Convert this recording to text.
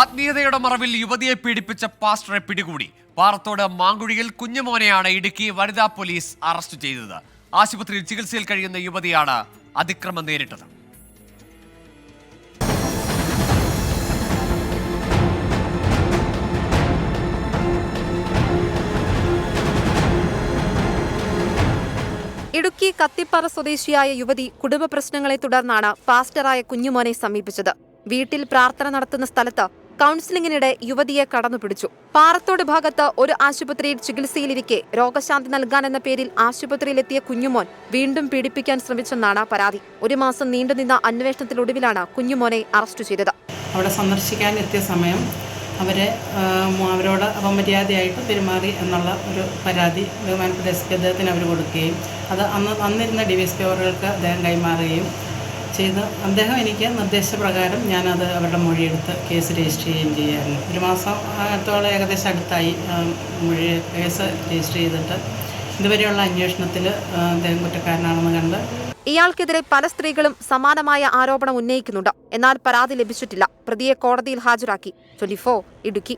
ആത്മീയതയുടെ മറവിൽ യുവതിയെ പീഡിപ്പിച്ച പാസ്റ്ററെ പിടികൂടി. പാറത്തോട് മാങ്കുഴിയിൽ കുഞ്ഞുമോനെയാണ് ഇടുക്കി വനിതാ പോലീസ് അറസ്റ്റ് ചെയ്തത്. ആശുപത്രിയിൽ ചികിത്സയിൽ കഴിയുന്ന യുവതിയാണ് അതിക്രമം നേരിട്ടത്. ഇടുക്കി കത്തിപ്പാറ സ്വദേശിയായ യുവതി കുടുംബ പ്രശ്നങ്ങളെ തുടർന്നാണ് പാസ്റ്ററായ കുഞ്ഞുമോനെ സമീപിച്ചത്. വീട്ടിൽ പ്രാർത്ഥന നടത്തുന്ന സ്ഥലത്ത് കൗൺസിലിംഗിനിടെ യുവതിയെ കടന്നുപിടിച്ചു. പാറത്തോട് ഭാഗത്ത് ഒരു ആശുപത്രിയിൽ ചികിത്സയിലിരിക്കെ രോഗശാന്തി നൽകാനെന്ന പേരിൽ ആശുപത്രിയിലെത്തിയ കുഞ്ഞുമോൻ വീണ്ടും പീഡിപ്പിക്കാൻ ശ്രമിച്ചെന്നാണ് പരാതി. ഒരു മാസം നീണ്ടുനിന്ന അന്വേഷണത്തിലൊടുവിലാണ് കുഞ്ഞുമോനെ അറസ്റ്റ് ചെയ്തത്. അവിടെ സന്ദർശിക്കാൻ എത്തിയ സമയം അവരെ അവരോട് അപമര്യാദയായിട്ട് പെരുമാറി എന്നുള്ള ഒരു പരാതി ബഹുമാനപ്പെട്ട എസ് പി അദ്ദേഹത്തിന് അവർ കൊടുക്കുകയും അത് അന്ന് അന്നിരുന്ന ഡി വി എസ് പി അവർക്ക് അദ്ദേഹം കൈമാറുകയും ചെയ്ത് അദ്ദേഹം എനിക്ക് നിർദ്ദേശപ്രകാരം ഞാനത് അവരുടെ മൊഴിയെടുത്ത് കേസ് രജിസ്റ്റർ ചെയ്യുകയും ചെയ്യായിരുന്നു. ഒരു മാസം അകത്തോളം ഏകദേശം അടുത്തായി മൊഴി കേസ് രജിസ്റ്റർ ചെയ്തിട്ട് ഇതുവരെയുള്ള അന്വേഷണത്തിൽ അദ്ദേഹം കുറ്റക്കാരനാണെന്ന് കണ്ട് ഇയാൾക്കെതിരെ പല സ്ത്രീകളും സമാനമായ ആരോപണം ഉന്നയിക്കുന്നുണ്ട്. എന്നാൽ പരാതി ലഭിച്ചിട്ടില്ല. പ്രതിയെ കോടതിയിൽ ഹാജരാക്കി. ട്വന്റി ഇടുക്കി.